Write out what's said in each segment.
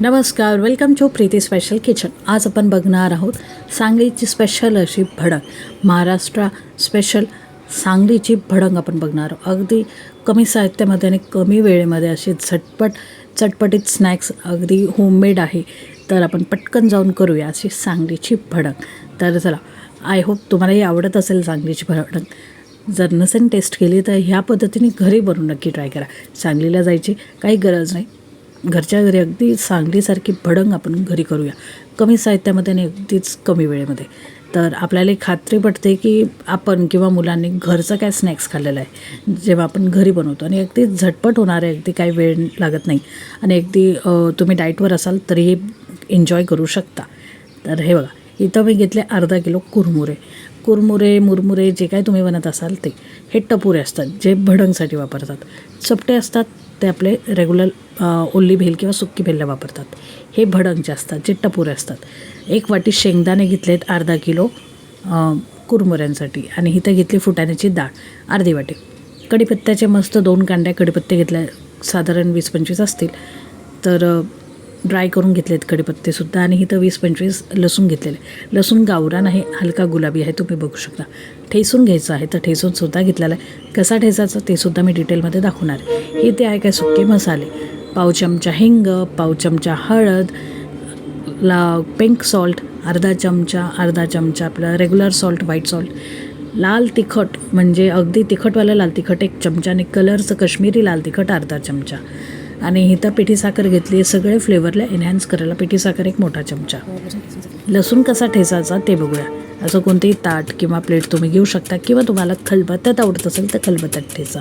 नमस्कार welcome to Preeti special kitchen आज आपण बघणार आहोत सांगलीची स्पेशल अशी भडंग महाराष्ट्र स्पेशल सांगलीची भडंग आपण बघणार आहोत. अगदी कमी साहित्यामध्ये आणि कमी वेळेमध्ये अशी झटपट चटपटीत स्नॅक्स अगदी होममेड आहे. तर आपण पटकन जाऊन करूया अशी सांगलीची भडंग तर चला आय होप तुम्हालाही आवडत असेल सांगलीची भडंग जर नसेल टेस्ट केली तर ह्या पद्धतीने घरी बनवून नक्की ट्राय करा. सांगलीला जायची काही गरज नाही. घरच्या घरी अगदी सांगलीसारखी भडंग आपण घरी करूया. कमी साहित्यामध्ये आणि अगदीच कमी वेळेमध्ये. तर आपल्याला एक खात्री पडते की आपण किंवा मुलांनी घरचं काय स्नॅक्स खाल्लेलं आहे जेव्हा आपण घरी बनवतो. आणि अगदी झटपट होणार आहे अगदी काही वेळ लागत नाही. आणि अगदी तुम्ही डाएटवर असाल तरीही एन्जॉय करू शकता. तर हे बघा इथं मी घेतले अर्धा किलो कुरमुरे. कुरमुरे मुरमुरे जे काय तुम्ही बनत असाल ते. हे टपुरे असतात जे भडंगसाठी वापरतात. चपटे असतात ते आपले रेग्युलर ओल्ली भेल किंवा सुक्की भेलला वापरतात. हे भडंगचे असतात जे टपुरे असतात. एक वाटी शेंगदाणे घेतलेत अर्धा किलो कुरमुऱ्यांसाठी आणि इथं घेतली फुटाण्याची डाळ अर्धी वाटी. कढीपत्त्याचे मस्त दोन कांड्या कढीपत्ते घेतल्या साधारण वीस पंचवीस असतील. तर ड्राय करून घेतलेत कढीपत्तेसुद्धा आणि इथं वीस पंचवीस लसूण घेतलेले. लसूण गावरान आहे हलका गुलाबी आहे तुम्ही बघू शकता. ठेसून घ्यायचं आहे तर ठेसूनसुद्धा घेतलेला आहे. कसा ठेचायचा ते सुद्धा मी डिटेलमध्ये दाखवणार आहे. ते आहे काय सुके मसाले. पाव चमचा हिंग पाव चमचा हळद ला पिंक सॉल्ट अर्धा चमचा अर्धा चमचा आपलं रेग्युलर सॉल्ट व्हाईट सॉल्ट लाल तिखट म्हणजे अगदी तिखटवालं लाल तिखट एक चमचा आणि कलरचं कश्मीरी लाल तिखट अर्धा चमचा. आणि इथं पिठी साखर घेतली सगळे फ्लेवरला एनहॅन्स करायला पिठी साखर एक मोठा चमचा. लसूण कसा ठेचायचा ते बघूया. असं कोणतेही ताट किंवा प्लेट तुम्ही घेऊ शकता किंवा तुम्हाला खलबत्त्यात आवडत असेल तर खलबत्त्यात ठेचा.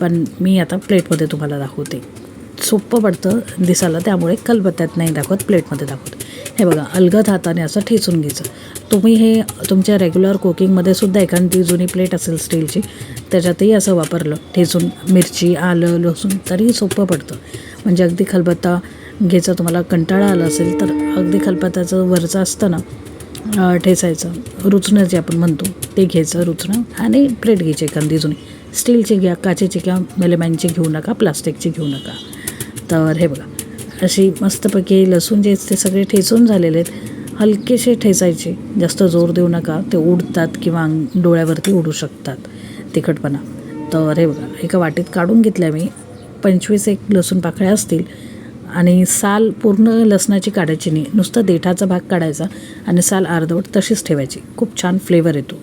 पण मी आता प्लेटमध्ये तुम्हाला दाखवते. सोपं पडतं दिसायला त्यामुळे खलबत्त्यात नाही दाखवत प्लेटमध्ये दाखवत. हे बघा अलगद हाताने असं ठेचून घ्यायचं. तुम्ही हे तुमच्या रेग्युलर कुकिंगमध्ये सुद्धा एखादी जुनी प्लेट असेल स्टीलची त्याच्यातही असं वापरलं. ठेचून मिरची आलं लसूण तरी सोपं पडतं. म्हणजे अगदी खलबत्ता घ्यायचा तुम्हाला कंटाळा आला असेल तर अगदी खलबत्त्याचं वरचं असतं ना ठेचायचं. रुचणं जे आपण म्हणतो ते घ्यायचं रुचणं आणि प्लेट घ्यायची एखादी जुनी. स्टीलची घ्या काचेची किंवा मेलेमॅनची घेऊ नका प्लास्टिकची घेऊ नका. तर हे बघा. अशी मस्तपैकी लसूण जे ते सगळे ठेचून झालेले आहेत. हलकेसे ठेचायचे. जास्त जोर देऊ नका. ते उडतात किंवा अंग- डोळ्यावरती उडू शकतात. तिखटपणा. तर हे बघा एका वाटीत काढून घेतल्या मी. पंचवीस एक लसूण पाकळ्या असतील. आणि साल पूर्ण लसणाची काढायची नाही. नुसतं देठाचा भाग काढायचा आणि साल अर्धवट तशीच ठेवायची. खूप छान फ्लेवर येतो.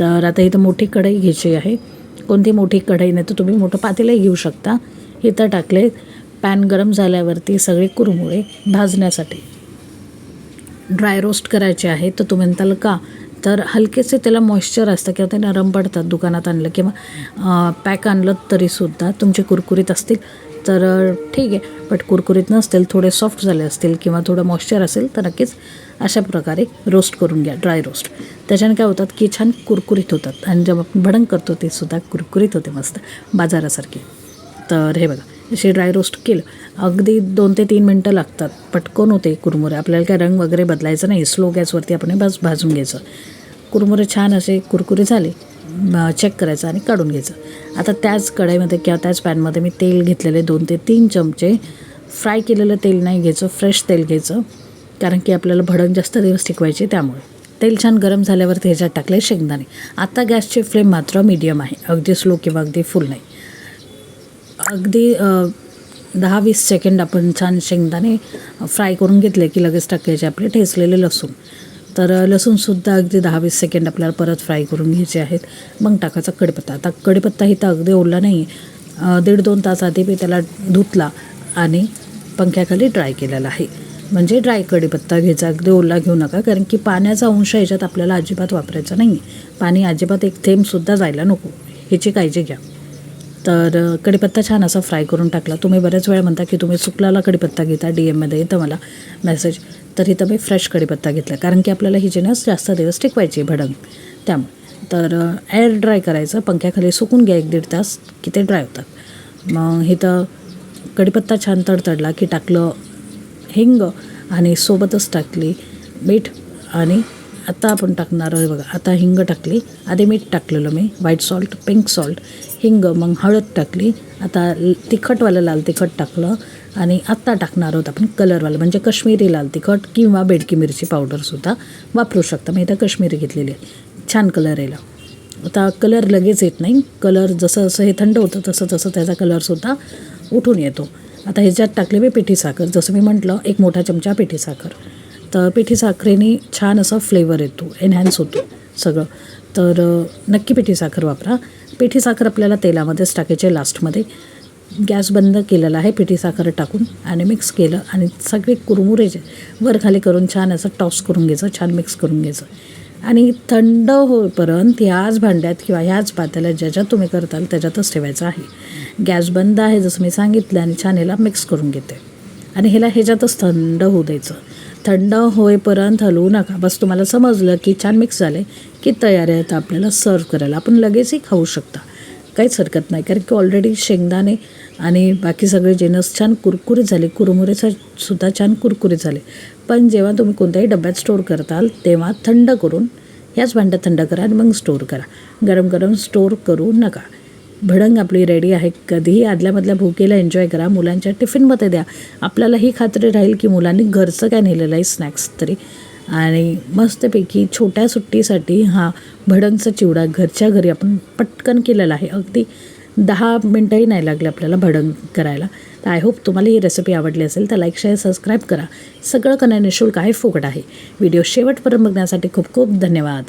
तर आता इथं मोठी कढई घ्यायची आहे. कोणती मोठी कढई नाही तर तुम्ही मोठं पातेलंही घेऊ शकता. इथं टाकले पॅन गरम झाल्यावरती सगळे कुरमुळे भाजण्यासाठी. ड्राय रोस्ट करायचे आहे तर तुम्ही म्हणताल का? तर हलकेसे त्याला मॉइश्चर असतं किंवा ते नरम पडतात दुकानात आणलं किंवा पॅक आणलं तरीसुद्धा तुमचे कुरकुरीत असतील. तर ठीक आहे बट कुरकुरीत नसतील थोडे सॉफ्ट झाले असतील किंवा थोडं मॉइश्चर असेल तर नक्कीच अशा प्रकारे रोस्ट करून घ्या ड्राय रोस्ट त्याच्याने काय होतात की छान कुरकुरीत होतात. आणि जेव्हा आपण भडंग करतो ते सुद्धा कुरकुरीत होते मस्त बाजारासारखे. तर हे बघा असे ड्राय रोस्ट केलं. अगदी दोन ते तीन मिनटं लागतात. पटकन होते कुरमुरे. आपल्याला काय रंग वगैरे बदलायचा नाही. स्लो गॅसवरती आपण बस भाजून घ्यायचं. कुरमुरे छान असे कुरकुरे झाले. चेक करायचं आणि काढून घ्यायचं. आता त्याच कढईमध्ये किंवा त्याच पॅनमध्ये मी तेल घेतलेले दोन ते तीन चमचे. फ्राय केलेलं तेल नाही घ्यायचं. फ्रेश तेल घ्यायचं. कारण की आपल्याला भडंग जास्त दिवस टिकवायचे त्यामुळे. तेल छान गरम झाल्यावरती ह्याच्यात टाकले शेंगदाणे. आता गॅसची फ्लेम मात्र मीडियम आहे. अगदी स्लो किंवा अगदी फुल नाही. अगदी दहा वीस सेकंड आपण छान शेंगदाणे फ्राय करून घेतले की लगेच टाकायचे आपले ठेचलेले लसूण. तर लसूणसुद्धा अगदी दहा वीस सेकंड आपल्याला परत फ्राय करून घ्यायचे आहेत. मग टाकायचा कडीपत्ता. आता कडीपत्ता ही तर अगदी ओला नाही. दीड दोन तास आधी मी त्याला धुतला आणि पंख्याखाली ड्राय केलेला आहे. म्हणजे ड्राय कढीपत्ता घ्यायचा. अगदी ओला घेऊ नका. कारण की पाण्याचा अंश ह्याच्यात आपल्याला अजिबात वापरायचा नाही. पाणी अजिबात एक थेंबसुद्धा जायला नको. ह्याची काळजी घ्या. तर कडीपत्ता कढीपत्ता छान असा फ्राय करून टाकला. तुम्ही बऱ्याच वेळा म्हणता की तुम्ही सुकलाला कडीपत्ता घेता डी एममध्ये येतं मला मेसेज तर इथं मी फ्रेश कढीपत्ता घेतला कारण की आपल्याला ही जिनस जास्त दिवस टिकवायची भडंग. त्यामुळे. तर एअर ड्राय करायचं. पंख्याखाली सुकून घ्या एक दीड तास की ते ड्राय होतात. मग इथं कढीपत्ता छान तडतडला की टाकलं हिंग आणि सोबतच टाकली मीठ आणि आता आपण टाकणार आहे बघा आता हिंग टाकली आधी मीठ टाकलेलं मी व्हाईट सॉल्ट पिंक सॉल्ट हिंग मग हळद टाकली आता तिखटवालं लाल तिखट टाकलं आणि आत्ता टाकणार आहोत आपण कलरवालं म्हणजे कश्मीरी लाल तिखट किंवा बेडकी मिरची पावडरसुद्धा वापरू शकता. मी इथं कश्मीरी घेतलेली आहे. छान कलर यायला. आता कलर लगेच येत नाही. कलर जसं जसं हे थंड होतं तसं तसं त्याचा कलरसुद्धा उठून येतो. आता ह्याच्यात टाकले मी पिठी साखर जसं मी म्हटलं एक मोठा चमचा पिठी साखर तळपिठी साखरेने छान असा फ्लेवर येतो एनहॅन्स होतो सगळं. तर नक्की पिठी साखर वापरा. पिठी साखर आपल्याला तेलामध्येच टाकायची आहे लास्टमध्ये गॅस बंद केलेला आहे पिठी साखर टाकून आणि मिक्स केलं आणि सगळे कुरमुरे जे वर खाली करून छान असं टॉस करून घ्यायचं छान मिक्स करून घ्यायचं. आणि थंड होईपर्यंत ह्याच भांड्यात किंवा ह्याच पात्याला ज्याच्यात तुम्ही करताल त्याच्यातच ठेवायचं आहे. गॅस बंद आहे जसं मी सांगितलं आणि छान ह्याला मिक्स करून घेते. आणि ह्याला ह्याच्यातच थंड होऊ द्यायचं. थंड होईपर्यंत हलवू नका. बस तुम्हाला समजलं की छान मिक्स झाले की तयार आहेत आपल्याला सर्व करायला. आपण लगेचही खाऊ शकता. काहीच हरकत नाही. कारण की ऑलरेडी शेंगदाणे आणि बाकी सगळे जेनस छान कुरकुरीत झाले. कुरमुरे सुद्धा छान कुरकुरीत झाले. पण जेव्हा तुम्ही कोणत्याही डब्यात स्टोअर करताल तेव्हा थंड करून ह्याच भांड्यात थंड करा आणि मग स्टोअर करा. गरम गरम स्टोअर करू नका. भडंग आपली रेडी आहे. कधीही आदल्यामधल्या भूकेला एन्जॉय करा. मुलांच्या टिफिनमध्ये द्या. आपल्याला ही खात्री राहील की मुलांनी घरचं काय नेलेलं आहे स्नॅक्स तरी. आणि मस्तपैकी छोट्या सुट्टीसाठी हा भडंगचा चिवडा घरच्या घरी आपण पटकन केलेला आहे. अगदी दहा मिनटंही नाही लागले आपल्याला भडंग करायला. तर आय होप तुम्हाला ही रेसिपी आवडली असेल तर लाईक शेअर सबस्क्राईब करा. सगळं करणं निशुल्क आहे फुकट आहे. व्हिडिओ शेवटपर्यंत बघण्यासाठी खूप खूप धन्यवाद.